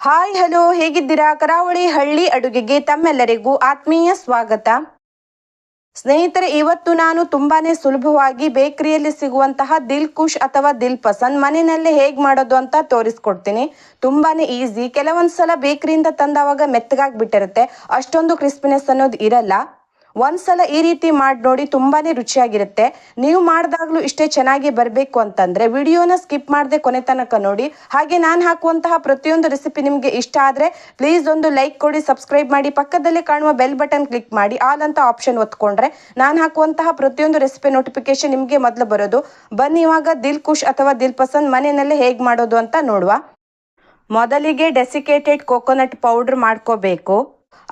Hi, hello, ಹೇಗಿದ್ದೀರಾ? ಕರಾವಳಿ ಹಳ್ಳಿ ಅಡುಗೆಗೆ ತಮ್ಮೆಲ್ಲರಿಗೂ ಆತ್ಮೀಯ ಸ್ವಾಗತ. ಸ್ನೇಹಿತರೆ, ಇವತ್ತು ನಾನು ತುಂಬಾನೇ ಸುಲಭವಾಗಿ ಬೇಕರಿಯಲ್ಲಿ ಸಿಗುವಂತಹ ದಿಲ್ ಖುಷ್ ಅಥವಾ ದಿಲ್ ಪಸಂದ್ ಮನೆಯಲ್ಲೇ ಹೇಗೆ ಮಾಡೋದು ಅಂತ ತೋರಿಸ್ಕೊಡ್ತೀನಿ. ತುಂಬಾನೇ ಈಸಿ. ಕೆಲವೊಂದ್ಸಲ ಬೇಕರಿಯಿಂದ ತಂದವಾಗ ಮೆತ್ತಗಾಗ್ಬಿಟ್ಟಿರುತ್ತೆ. ಅಷ್ಟೊಂದು ಕ್ರಿಸ್ಪಿನೆಸ್ ಅನ್ನೋದು ಇರಲ್ಲ. ಒಂದ್ಸಲ ಈ ರೀತಿ ಮಾಡಿ ನೋಡಿ ತುಂಬಾನೇ ರುಚಿಯಾಗಿರುತ್ತೆ. ನೀವು ಮಾಡಿದಾಗ್ಲೂ ಇಷ್ಟೇ ಚೆನ್ನಾಗಿ ಬರಬೇಕು ಅಂತಂದ್ರೆ ವಿಡಿಯೋನ ಸ್ಕಿಪ್ ಮಾಡದೆ ಕೊನೆ ತನಕ ನೋಡಿ. ಹಾಗೆ ನಾನು ಹಾಕುವಂತಹ ಪ್ರತಿಯೊಂದು ರೆಸಿಪಿ ನಿಮಗೆ ಇಷ್ಟ ಆದ್ರೆ ಪ್ಲೀಸ್ ಒಂದು ಲೈಕ್ ಕೊಡಿ ಸಬ್ಸ್ಕ್ರೈಬ್ ಮಾಡಿ, ಪಕ್ಕದಲ್ಲೇ ಕಾಣುವ ಬೆಲ್ ಬಟನ್ ಕ್ಲಿಕ್ ಮಾಡಿ ಆಲ್ ಅಂತ ಆಪ್ಷನ್ ಒತ್ಕೊಂಡ್ರೆ ನಾನು ಹಾಕುವಂತಹ ಪ್ರತಿಯೊಂದು ರೆಸಿಪಿ ನೋಟಿಫಿಕೇಶನ್ ನಿಮಗೆ ಮೊದಲು ಬರೋದು. ಬನ್ನಿ ಇವಾಗ ದಿಲ್ ಖುಷ್ ಅಥವಾ ದಿಲ್ ಪಸಂದ್ ಮನೆಯಲ್ಲೇ ಹೇಗೆ ಮಾಡೋದು ಅಂತ ನೋಡುವ. ಮೊದಲಿಗೆ ಡೆಸಿಕೇಟೆಡ್ ಕೋಕೋನಟ್ ಪೌಡರ್ ಮಾಡ್ಕೋಬೇಕು.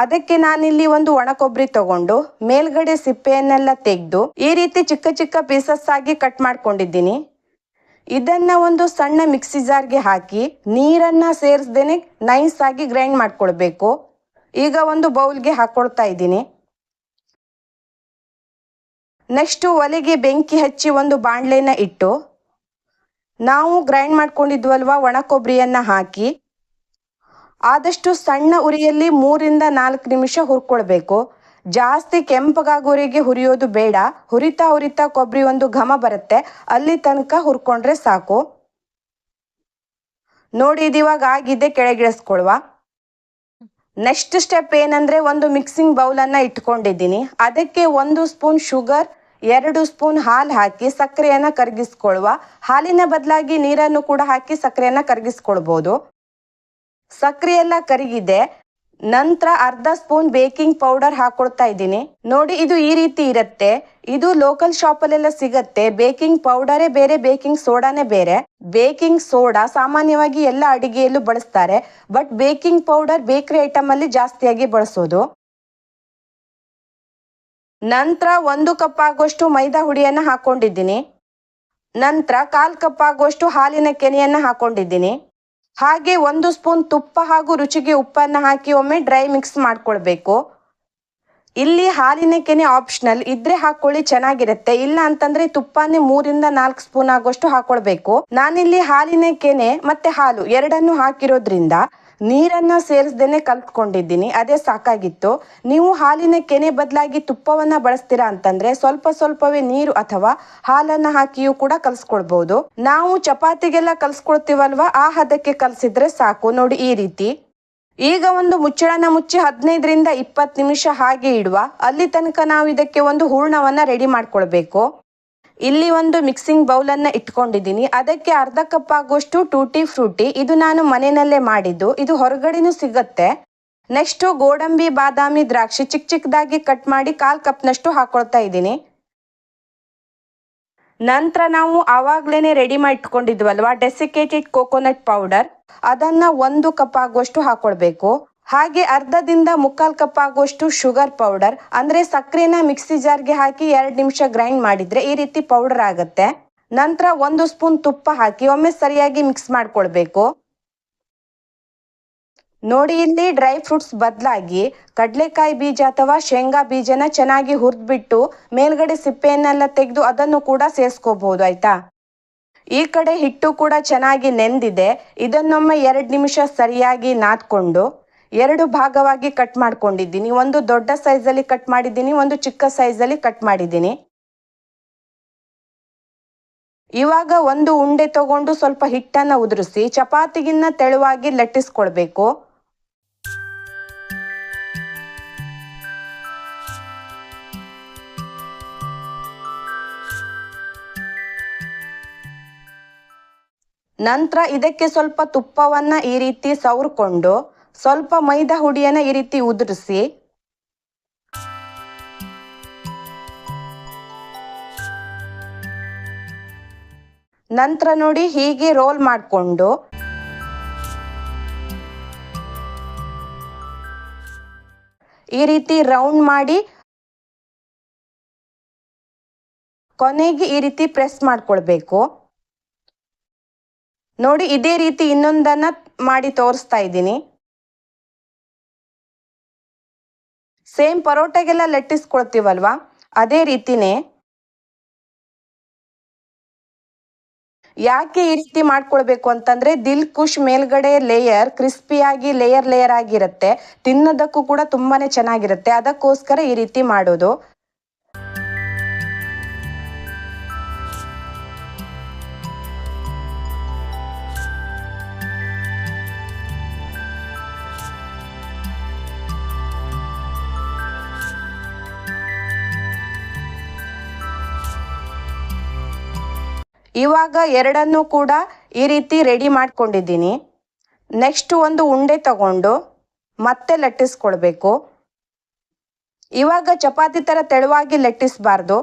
ಅದಕ್ಕೆ ನಾನಿಲ್ಲಿ ಒಂದು ಒಣ ಕೊಬ್ಬರಿ ತಗೊಂಡು ಮೇಲ್ಗಡೆ ಸಿಪ್ಪೆಯನ್ನೆಲ್ಲ ತೆಗೆದು ಈ ರೀತಿ ಚಿಕ್ಕ ಚಿಕ್ಕ ಪೀಸಸ್ ಆಗಿ ಕಟ್ ಮಾಡ್ಕೊಂಡಿದ್ದೀನಿ. ಇದನ್ನ ಒಂದು ಸಣ್ಣ ಮಿಕ್ಸಿ ಜಾರ್ಗೆ ಹಾಕಿ ನೀರನ್ನ ಸೇರಿಸ್ದೇನೆ ನೈಸ್ ಆಗಿ ಗ್ರೈಂಡ್ ಮಾಡ್ಕೊಳ್ಬೇಕು. ಈಗ ಒಂದು ಬೌಲ್ಗೆ ಹಾಕೊಳ್ತಾ ಇದ್ದೀನಿ. ನೆಕ್ಸ್ಟ್ ಒಲೆಗೆ ಬೆಂಕಿ ಹಚ್ಚಿ ಒಂದು ಬಾಣಲೆನ ಇಟ್ಟು ನಾವು ಗ್ರೈಂಡ್ ಮಾಡ್ಕೊಂಡಿದ್ವಲ್ವಾ ಒಣ ಕೊಬ್ಬರಿಯನ್ನ ಹಾಕಿ ಆದಷ್ಟು ಸಣ್ಣ ಉರಿಯಲ್ಲಿ ಮೂರಿಂದ ನಾಲ್ಕು ನಿಮಿಷ ಹುರ್ಕೊಳ್ಬೇಕು. ಜಾಸ್ತಿ ಕೆಂಪಗಾಗೋರಿಗೆ ಹುರಿಯೋದು ಬೇಡ. ಹುರಿತಾ ಹುರಿತಾ ಕೊಬ್ಬರಿ ಒಂದು ಘಮ ಬರುತ್ತೆ. ಅಲ್ಲಿ ತನಕ ಹುರ್ಕೊಂಡ್ರೆ ಸಾಕು. ನೋಡಿ ಇದಿವಾಗ ಆಗಿದೆ ಕೆಳಗಿಳಿಸ್ಕೊಳ್ವ ನೆಕ್ಸ್ಟ್ ಸ್ಟೆಪ್ ಏನಂದ್ರೆ ಒಂದು ಮಿಕ್ಸಿಂಗ್ ಬೌಲನ್ನು ಇಟ್ಕೊಂಡಿದ್ದೀನಿ. ಅದಕ್ಕೆ ಒಂದು ಸ್ಪೂನ್ ಶುಗರ್, ಎರಡು ಸ್ಪೂನ್ ಹಾಲು ಹಾಕಿ ಸಕ್ಕರೆಯನ್ನ ಕರಗಿಸ್ಕೊಳ್ವ ಹಾಲಿನ ಬದಲಾಗಿ ನೀರನ್ನು ಕೂಡ ಹಾಕಿ ಸಕ್ಕರೆಯನ್ನ ಕರಗಿಸ್ಕೊಳ್ಬೋದು. ಸಕ್ಕರೆ ಎಲ್ಲ ಕರಿಗಿದೆ. ನಂತರ ಅರ್ಧ ಸ್ಪೂನ್ ಬೇಕಿಂಗ್ ಪೌಡರ್ ಹಾಕೊಳ್ತಾ ಇದ್ದೀನಿ. ನೋಡಿ, ಇದು ಈ ರೀತಿ ಇರುತ್ತೆ. ಇದು ಲೋಕಲ್ ಶಾಪ್ ಅಲ್ಲೆಲ್ಲ ಸಿಗತ್ತೆ. ಬೇಕಿಂಗ್ ಪೌಡರೇ ಬೇರೆ, ಬೇಕಿಂಗ್ ಸೋಡಾನೇ ಬೇರೆ. ಬೇಕಿಂಗ್ ಸೋಡಾ ಸಾಮಾನ್ಯವಾಗಿ ಎಲ್ಲ ಅಡಿಗೆಯಲ್ಲೂ ಬಳಸ್ತಾರೆ. But baking powder bakery item ಅಲ್ಲಿ ಜಾಸ್ತಿಯಾಗಿ ಬಳಸೋದು. ನಂತರ ಒಂದು ಕಪ್ ಆಗುವಷ್ಟು ಮೈದಾ ಹುಡಿಯನ್ನ ಹಾಕೊಂಡಿದ್ದೀನಿ. ನಂತರ ಕಾಲ್ ಕಪ್ ಆಗುವಷ್ಟು ಹಾಲಿನ ಕೆನೆಯನ್ನ ಹಾಕೊಂಡಿದ್ದೀನಿ. ಹಾಗೆ ಒಂದು ಸ್ಪೂನ್ ತುಪ್ಪ ಹಾಗೂ ರುಚಿಗೆ ಉಪ್ಪನ್ನು ಹಾಕಿ ಒಮ್ಮೆ ಡ್ರೈ ಮಿಕ್ಸ್ ಮಾಡ್ಕೊಳ್ಬೇಕು. ಇಲ್ಲಿ ಹಾಲಿನ ಕೆನೆ ಆಪ್ಷನಲ್ ಇದ್ರೆ ಹಾಕೊಳ್ಳಿ ಚೆನ್ನಾಗಿರುತ್ತೆ. ಇಲ್ಲ ಅಂತಂದ್ರೆ ತುಪ್ಪನೇ ಮೂರಿಂದ ನಾಲ್ಕು ಸ್ಪೂನ್ ಆಗುವಷ್ಟು ಹಾಕೊಳ್ಬೇಕು. ನಾನಿಲ್ಲಿ ಹಾಲಿನ ಕೆನೆ ಮತ್ತೆ ಹಾಲು ಎರಡನ್ನು ಹಾಕಿರೋದ್ರಿಂದ ನೀರನ್ನ ಸೇರಿಸ್ದೇನೆ ಕಲ್ತ್ಕೊಂಡಿದ್ದೀನಿ, ಅದೇ ಸಾಕಾಗಿತ್ತು. ನೀವು ಹಾಲಿನ ಕೆನೆ ಬದಲಾಗಿ ತುಪ್ಪವನ್ನ ಬಳಸ್ತೀರಾ ಅಂತಂದ್ರೆ ಸ್ವಲ್ಪ ಸ್ವಲ್ಪವೇ ನೀರು ಅಥವಾ ಹಾಲನ್ನ ಹಾಕಿಯೂ ಕೂಡ ಕಲ್ಸ್ಕೊಳ್ಬಹುದು ನಾವು ಚಪಾತಿಗೆಲ್ಲ ಕಲ್ಸ್ಕೊಳ್ತೀವಲ್ವಾ? ಆ ಹದಕ್ಕೆ ಕಲ್ಸಿದ್ರೆ ಸಾಕು. ನೋಡಿ ಈ ರೀತಿ. ಈಗ ಒಂದು ಮುಚ್ಚಳನ ಮುಚ್ಚಿ ಹದಿನೈದರಿಂದ ಇಪ್ಪತ್ತು ನಿಮಿಷ ಹಾಗೆ ಇಡುವ. ಅಲ್ಲಿ ತನಕ ನಾವು ಇದಕ್ಕೆ ಒಂದು ಹೂರ್ಣವನ್ನ ರೆಡಿ ಮಾಡ್ಕೊಳ್ಬೇಕು. ಇಲ್ಲಿ ಒಂದು ಮಿಕ್ಸಿಂಗ್ ಬೌಲನ್ನು ಇಟ್ಕೊಂಡಿದ್ದೀನಿ. ಅದಕ್ಕೆ ಅರ್ಧ ಕಪ್ ಆಗುವಷ್ಟು ಟೂಟಿ ಫ್ರೂಟಿ ಇದು ನಾನು ಮನೆಯಲ್ಲೇ ಮಾಡಿದ್ದು. ಇದು ಹೊರಗಡೆನೂ ಸಿಗತ್ತೆ. ನೆಕ್ಸ್ಟ್ ಗೋಡಂಬಿ, ಬಾದಾಮಿ ದ್ರಾಕ್ಷಿ ಚಿಕ್ಕ ಚಿಕ್ಕದಾಗಿ ಕಟ್ ಮಾಡಿ ಕಾಲ್ ಕಪ್ನಷ್ಟು ಹಾಕೊಳ್ತಾ ಇದ್ದೀನಿ. ನಂತರ ನಾವು ಆವಾಗ್ಲೇನೆ ರೆಡಿ ಮಾಡಿ ಇಟ್ಕೊಂಡಿದ್ವಲ್ವಾ? ಡೆಸಿಕೇಟೆಡ್ ಕೋಕೋನಟ್ ಪೌಡರ್ ಅದನ್ನ ಒಂದು ಕಪ್ ಆಗುವಷ್ಟು ಹಾಕೊಳ್ಬೇಕು. ಹಾಗೆ ಅರ್ಧದಿಂದ ಮುಕ್ಕಾಲ್ ಕಪ್ ಆಗುವಷ್ಟು ಶುಗರ್ ಪೌಡರ್, ಅಂದ್ರೆ ಸಕ್ಕರೆನ ಮಿಕ್ಸಿ ಜಾರ್ಗೆ ಹಾಕಿ ಎರಡು ನಿಮಿಷ ಗ್ರೈಂಡ್ ಮಾಡಿದ್ರೆ ಈ ರೀತಿ ಪೌಡರ್ ಆಗುತ್ತೆ. ನಂತರ ಒಂದು ಸ್ಪೂನ್ ತುಪ್ಪ ಹಾಕಿ ಒಮ್ಮೆ ಸರಿಯಾಗಿ ಮಿಕ್ಸ್ ಮಾಡ್ಕೊಳ್ಬೇಕು. ನೋಡಿ, ಇಲ್ಲಿ ಡ್ರೈ ಫ್ರೂಟ್ಸ್ ಬದಲಾಗಿ ಕಡಲೆಕಾಯಿ ಬೀಜ ಅಥವಾ ಶೇಂಗಾ ಬೀಜನ ಚೆನ್ನಾಗಿ ಹುರಿದ್ಬಿಟ್ಟು ಮೇಲ್ಗಡೆ ಸಿಪ್ಪೆಯನ್ನೆಲ್ಲ ತೆಗೆದು ಅದನ್ನು ಕೂಡ ಸೇರಿಸ್ಕೋಬಹುದು ಆಯ್ತಾ? ಈ ಕಡೆ ಹಿಟ್ಟು ಕೂಡ ಚೆನ್ನಾಗಿ ನೆಂದಿದೆ. ಇದನ್ನೊಮ್ಮೆ ಎರಡು ನಿಮಿಷ ಸರಿಯಾಗಿ ನಾದ್ಕೊಂಡು ಎರಡು ಭಾಗವಾಗಿ ಕಟ್ ಮಾಡ್ಕೊಂಡಿದ್ದೀನಿ. ಒಂದು ದೊಡ್ಡ ಸೈಜಲ್ಲಿ ಕಟ್ ಮಾಡಿದ್ದೀನಿ, ಒಂದು ಚಿಕ್ಕ ಸೈಜಲ್ಲಿ ಕಟ್ ಮಾಡಿದ್ದೀನಿ. ಇವಾಗ ಒಂದು ಉಂಡೆ ತಗೊಂಡು ಸ್ವಲ್ಪ ಹಿಟ್ಟನ್ನು ಉದುರಿಸಿ, ಚಪಾತಿಗಿನ್ನ ತೆಳುವಾಗಿ ಲಟ್ಟಿಸ್ಕೊಳ್ಬೇಕು ನಂತರ ಇದಕ್ಕೆ ಸ್ವಲ್ಪ ತುಪ್ಪವನ್ನ ಈ ರೀತಿ ಸವರ್ಕೊಂಡು ಸ್ವಲ್ಪ ಮೈದಾ ಹುಡಿಯನ್ನ ಈ ರೀತಿ ಉದುರಿಸಿ. ನಂತರ ನೋಡಿ ಹೀಗೆ ರೋಲ್ ಮಾಡಿಕೊಂಡು. ಈ ರೀತಿ ರೌಂಡ್ ಮಾಡಿ. ಕೊನೆಗೆ ಈ ರೀತಿ ಪ್ರೆಸ್ ಮಾಡ್ಕೊಳ್ಬೇಕು. ನೋಡಿ ಇದೇ ರೀತಿ ಇನ್ನೊಂದನ್ನ ಮಾಡಿ ತೋರಿಸ್ತಾ ಇದ್ದೀನಿ. ಸೇಮ್ ಪರೋಟಗೆಲ್ಲ ಲಟ್ಟಿಸ್ಕೊಳ್ತೀವಲ್ವಾ? ಅದೇ ರೀತಿನೇ ಯಾಕೆ ಈ ರೀತಿ ಮಾಡ್ಕೊಳ್ಬೇಕು ಅಂತಂದ್ರೆ ದಿಲ್ ಕುಶ್ ಮೇಲ್ಗಡೆ ಲೇಯರ್, ಕ್ರಿಸ್ಪಿಯಾಗಿ ಲೇಯರ್ ಲೇಯರ್ ಆಗಿರುತ್ತೆ. ತಿನ್ನೋದಕ್ಕೂ ಕೂಡ ತುಂಬಾನೇ ಚೆನ್ನಾಗಿರುತ್ತೆ. ಅದಕ್ಕೋಸ್ಕರ ಈ ರೀತಿ ಮಾಡೋದು. ಇವಾಗ ಎರಡನ್ನು ಕೂಡ ಈ ರೀತಿ ರೆಡಿ ಮಾಡ್ಕೊಂಡಿದ್ದೀನಿ. ನೆಕ್ಸ್ಟ್ ಒಂದು ಉಂಡೆ ತಗೊಂಡು ಮತ್ತೆ ಲಟ್ಟಿಸ್ಕೊಳ್ಬೇಕು ಇವಾಗ ಚಪಾತಿ ಥರ ತೆಳುವಾಗಿ ಲಟ್ಟಿಸ್ಬಾರ್ದು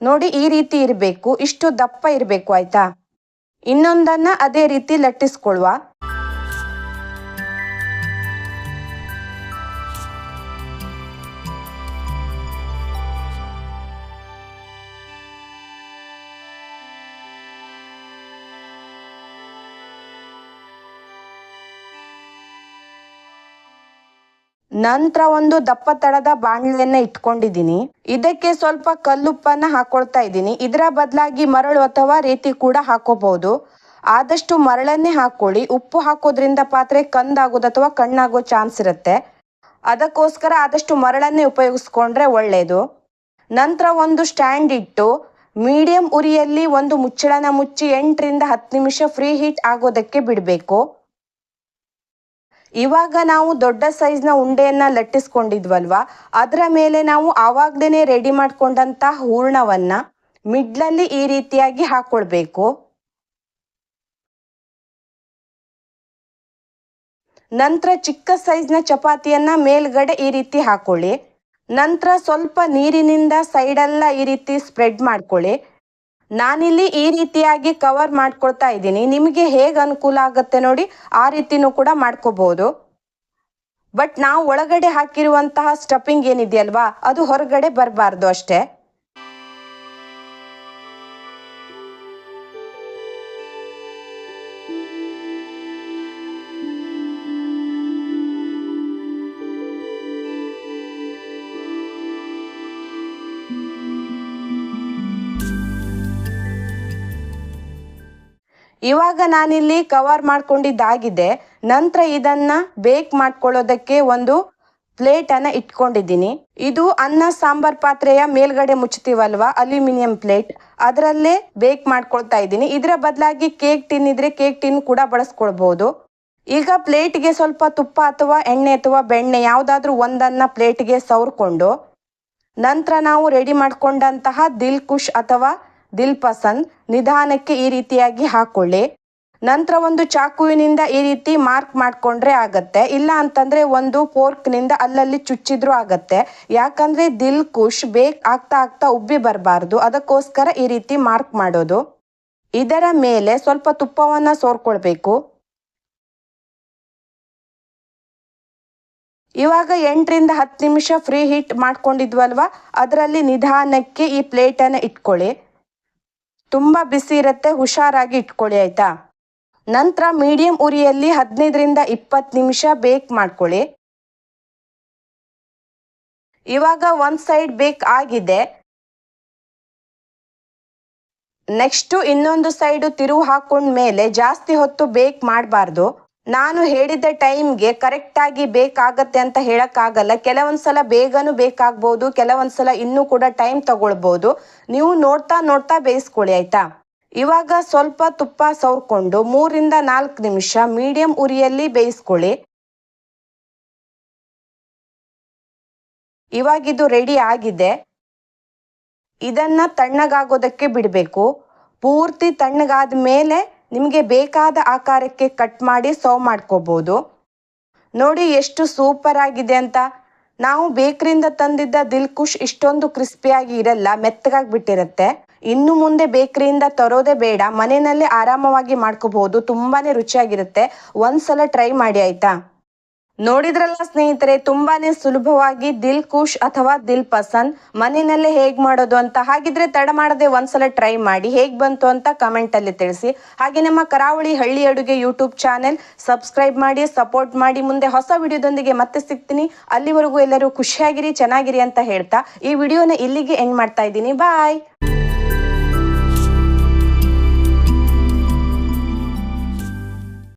ನೋಡಿ ಈ ರೀತಿ ಇರಬೇಕು, ಇಷ್ಟು ದಪ್ಪ ಇರಬೇಕು, ಆಯ್ತಾ? ಇನ್ನೊಂದನ್ನು ಅದೇ ರೀತಿ ಲಟ್ಟಿಸ್ಕೊಳ್ವಾ ನಂತರ ಒಂದು ದಪ್ಪ ತಳದ ಬಾಣಲೆಯನ್ನ ಇಟ್ಕೊಂಡಿದ್ದೀನಿ. ಇದಕ್ಕೆ ಸ್ವಲ್ಪ ಕಲ್ಲುಪ್ಪನ್ನ ಹಾಕೊಳ್ತಾ ಇದ್ದೀನಿ. ಇದರ ಬದಲಾಗಿ ಮರಳು ಅಥವಾ ರೀತಿ ಕೂಡ ಹಾಕೋಬಹುದು. ಆದಷ್ಟು ಮರಳನ್ನೇ ಹಾಕೊಳ್ಳಿ. ಉಪ್ಪು ಹಾಕೋದ್ರಿಂದ ಪಾತ್ರೆ ಕಂದಾಗೋದು ಅಥವಾ ಕಣ್ಣಾಗೋ ಚಾನ್ಸ್ ಇರುತ್ತೆ. ಅದಕ್ಕೋಸ್ಕರ ಆದಷ್ಟು ಮರಳನ್ನೇ ಉಪಯೋಗಿಸ್ಕೊಂಡ್ರೆ ಒಳ್ಳೆಯದು ನಂತರ ಒಂದು ಸ್ಟ್ಯಾಂಡ್ ಇಟ್ಟು ಮೀಡಿಯಂ ಉರಿಯಲ್ಲಿ ಒಂದು ಮುಚ್ಚಳನ ಮುಚ್ಚಿ ಎಂಟರಿಂದ ಹತ್ತು ನಿಮಿಷ ಫ್ರೀ ಹೀಟ್ ಆಗೋದಕ್ಕೆ ಬಿಡಬೇಕು. ಇವಾಗ ನಾವು ದೊಡ್ಡ ಸೈಜ್ನ ಉಂಡೆಯನ್ನ ಲಟ್ಟಿಸ್ಕೊಂಡಿದ್ವಲ್ವಾ? ಅದರ ಮೇಲೆ ನಾವು ಆವಾಗ್ಲೇನೆ ರೆಡಿ ಮಾಡ್ಕೊಂಡಂತ ಹೂರ್ಣವನ್ನು ಮಿಡ್ಲಲ್ಲಿ ಈ ರೀತಿಯಾಗಿ ಹಾಕೊಳ್ಬೇಕು. ನಂತರ ಚಿಕ್ಕ ಸೈಜ್ನ ಚಪಾತಿಯನ್ನ ಮೇಲ್ಗಡೆ ಈ ರೀತಿ ಹಾಕೊಳ್ಳಿ. ನಂತರ ಸ್ವಲ್ಪ ನೀರಿನಿಂದ ಸೈಡೆಲ್ಲ ಈ ರೀತಿ ಸ್ಪ್ರೆಡ್ ಮಾಡ್ಕೊಳ್ಳಿ. ನಾನಿಲ್ಲಿ ಈ ರೀತಿಯಾಗಿ ಕವರ್ ಮಾಡ್ಕೊಳ್ತಾ ಇದ್ದೀನಿ. ನಿಮಗೆ ಹೇಗೆ ಅನುಕೂಲ ಆಗುತ್ತೆ ನೋಡಿ, ಆ ರೀತಿನೂ ಕೂಡ ಮಾಡ್ಕೋಬಹುದು ಬಟ್ ನಾವು ಒಳಗಡೆ ಹಾಕಿರುವಂತಹ ಸ್ಟಫಿಂಗ್ ಏನಿದೆಯಲ್ವಾ, ಅದು ಹೊರಗಡೆ ಬರಬಾರ್ದು ಅಷ್ಟೇ. ಇವಾಗ ನಾನಿಲ್ಲಿ ಕವರ್ ಮಾಡ್ಕೊಂಡಿದ್ದಾಗಿದೆ. ನಂತರ ಇದನ್ನ ಬೇಕ್ ಮಾಡ್ಕೊಳ್ಳೋದಕ್ಕೆ ಒಂದು ಪ್ಲೇಟ್ ಇಟ್ಕೊಂಡಿದ್ದೀನಿ. ಇದು ಅನ್ನ ಸಾಂಬಾರ್ ಪಾತ್ರೆಯ ಮೇಲ್ಗಡೆ ಮುಚ್ಚುತ್ತೀವಲ್ವಾ? ಅಲ್ಯೂಮಿನಿಯಂ ಪ್ಲೇಟ್ ಅದರಲ್ಲೇ ಬೇಕ್ ಮಾಡ್ಕೊಳ್ತಾ ಇದ್ದೀನಿ. ಇದರ ಬದಲಾಗಿ ಕೇಕ್ ಟಿನ್ ಇದ್ರೆ ಕೇಕ್ ಟಿನ್ ಕೂಡ ಬಳಸ್ಕೊಳ್ಬಹುದು ಈಗ ಪ್ಲೇಟ್ಗೆ ಸ್ವಲ್ಪ ತುಪ್ಪ ಅಥವಾ ಎಣ್ಣೆ ಅಥವಾ ಬೆಣ್ಣೆ ಯಾವುದಾದ್ರೂ ಒಂದನ್ನ ಪ್ಲೇಟ್ಗೆ ಸವರ್ಕೊಂಡು ನಂತರ ನಾವು ರೆಡಿ ಮಾಡ್ಕೊಂಡಂತಹ ದಿಲ್ ಕುಶ್ ಅಥವಾ ದಿಲ್ ಪಸಂದ್ ನಿಧಾನಕ್ಕೆ ಈ ರೀತಿಯಾಗಿ ಹಾಕೊಳ್ಳಿ. ನಂತರ ಒಂದು ಚಾಕುವಿನಿಂದ ಈ ರೀತಿ ಮಾರ್ಕ್ ಮಾಡ್ಕೊಂಡ್ರೆ ಆಗತ್ತೆ. ಇಲ್ಲ ಅಂತಂದ್ರೆ ಒಂದು ಫೋರ್ಕ್ನಿಂದ ಅಲ್ಲಲ್ಲಿ ಚುಚ್ಚಿದ್ರು ಆಗತ್ತೆ. ಯಾಕಂದ್ರೆ ದಿಲ್ ಕುಶ್ ಬೇಕ್ ಆಗ್ತಾ ಆಗ್ತಾ ಉಬ್ಬಿ ಬರಬಾರ್ದು. ಅದಕ್ಕೋಸ್ಕರ ಈ ರೀತಿ ಮಾರ್ಕ್ ಮಾಡೋದು. ಇದರ ಮೇಲೆ ಸ್ವಲ್ಪ ತುಪ್ಪವನ್ನ ಸೋರ್ಕೊಳ್ಬೇಕು. ಇವಾಗ ಎಂಟರಿಂದ ಹತ್ತು ನಿಮಿಷ ಫ್ರೀ ಹೀಟ್ ಮಾಡ್ಕೊಂಡಿದ್ವಲ್ವಾ? ಅದರಲ್ಲಿ ನಿಧಾನಕ್ಕೆ ಈ ಪ್ಲೇಟನ್ನು ಇಟ್ಕೊಳ್ಳಿ. ತುಂಬ ಬಿಸಿ ಇರುತ್ತೆ, ಹುಷಾರಾಗಿ ಇಟ್ಕೊಳ್ಳಿ, ಆಯ್ತಾ? ನಂತರ ಮೀಡಿಯಂ ಉರಿಯಲ್ಲಿ ಹದಿನೈದರಿಂದ ಇಪ್ಪತ್ತು ನಿಮಿಷ ಬೇಕ್ ಮಾಡ್ಕೊಳ್ಳಿ. ಇವಾಗ ಒಂದು ಸೈಡ್ ಬೇಕ್ ಆಗಿದೆ. ನೆಕ್ಸ್ಟು ಇನ್ನೊಂದು ಸೈಡು ತಿರುವು ಹಾಕೊಂಡ ಮೇಲೆ ಜಾಸ್ತಿ ಹೊತ್ತು ಬೇಕ್ ಮಾಡಬಾರ್ದು. ನಾನು ಹೇಳಿದ ಟೈಮ್ಗೆ ಕರೆಕ್ಟಾಗಿ ಬೇಕಾಗತ್ತೆ ಅಂತ ಹೇಳಕ್ಕಾಗಲ್ಲ. ಕೆಲವೊಂದ್ಸಲ ಬೇಗನೂ ಬೇಕಾಗ್ಬೋದು, ಕೆಲವೊಂದ್ಸಲ ಇನ್ನೂ ಕೂಡ ಟೈಮ್ ತಗೊಳ್ಬೋದು. ನೀವು ನೋಡ್ತಾ ನೋಡ್ತಾ ಬೇಯಿಸ್ಕೊಳ್ಳಿ, ಆಯ್ತಾ? ಇವಾಗ ಸ್ವಲ್ಪ ತುಪ್ಪ ಸವರ್ಕೊಂಡು ಮೂರಿಂದ ನಾಲ್ಕು ನಿಮಿಷ ಮೀಡಿಯಂ ಉರಿಯಲ್ಲಿ ಬೇಯಿಸ್ಕೊಳ್ಳಿ. ಇವಾಗಿದು ರೆಡಿ ಆಗಿದೆ. ಇದನ್ನ ತಣ್ಣಗಾಗೋದಕ್ಕೆ ಬಿಡಬೇಕು. ಪೂರ್ತಿ ತಣ್ಣಗಾದ ಮೇಲೆ ನಿಮಗೆ ಬೇಕಾದ ಆಕಾರಕ್ಕೆ ಕಟ್ ಮಾಡಿ ಸರ್ವ್ ಮಾಡ್ಕೋಬೋದು. ನೋಡಿ ಎಷ್ಟು ಸೂಪರ್ ಆಗಿದೆ ಅಂತ. ನಾವು ಬೇಕರಿಂದ ತಂದಿದ್ದ ದಿಲ್ ಖುಷ್ ಇಷ್ಟೊಂದು ಕ್ರಿಸ್ಪಿಯಾಗಿ ಇರಲ್ಲ, ಮೆತ್ತಗಾಗಿ ಬಿಟ್ಟಿರುತ್ತೆ. ಇನ್ನು ಮುಂದೆ ಬೇಕರಿಯಿಂದ ತರೋದೇ ಬೇಡ, ಮನೆಯಲ್ಲೇ ಆರಾಮವಾಗಿ ಮಾಡ್ಕೋಬಹುದು ತುಂಬಾನೇ ರುಚಿಯಾಗಿರುತ್ತೆ. ಒಂದ್ಸಲ ಟ್ರೈ ಮಾಡಿ ಆಯ್ತಾ? ನೋಡಿದ್ರಲ್ಲ ಸ್ನೇಹಿತರೆ, ತುಂಬಾನೇ ಸುಲಭವಾಗಿ ದಿಲ್ ಖುಷ್ ಅಥವಾ ದಿಲ್ ಪಸಂದ್ ಮನೆಯಲ್ಲೇ ಹೇಗ್ ಮಾಡೋದು ಅಂತ ಹಾಗಿದ್ರೆ ತಡ ಮಾಡದೆ ಒಂದ್ಸಲ ಟ್ರೈ ಮಾಡಿ, ಹೇಗ್ ಬಂತು ಅಂತ ಕಮೆಂಟ್ ಅಲ್ಲಿ ತಿಳಿಸಿ. ಹಾಗೆ Namma Karavali Halli Aduge YouTube channel subscribe ಮಾಡಿ ಸಪೋರ್ಟ್ ಮಾಡಿ. ಮುಂದೆ ಹೊಸ ವಿಡಿಯೋದೊಂದಿಗೆ ಮತ್ತೆ ಸಿಗ್ತೀನಿ. ಅಲ್ಲಿವರೆಗೂ ಎಲ್ಲರೂ ಖುಷಿಯಾಗಿರಿ, ಚೆನ್ನಾಗಿರಿ ಅಂತ ಹೇಳ್ತಾ ಈ ವಿಡಿಯೋನ ಇಲ್ಲಿಗೆ ಎಂಡ್ ಮಾಡ್ತಾ ಇದ್ದೀನಿ. ಬಾಯ್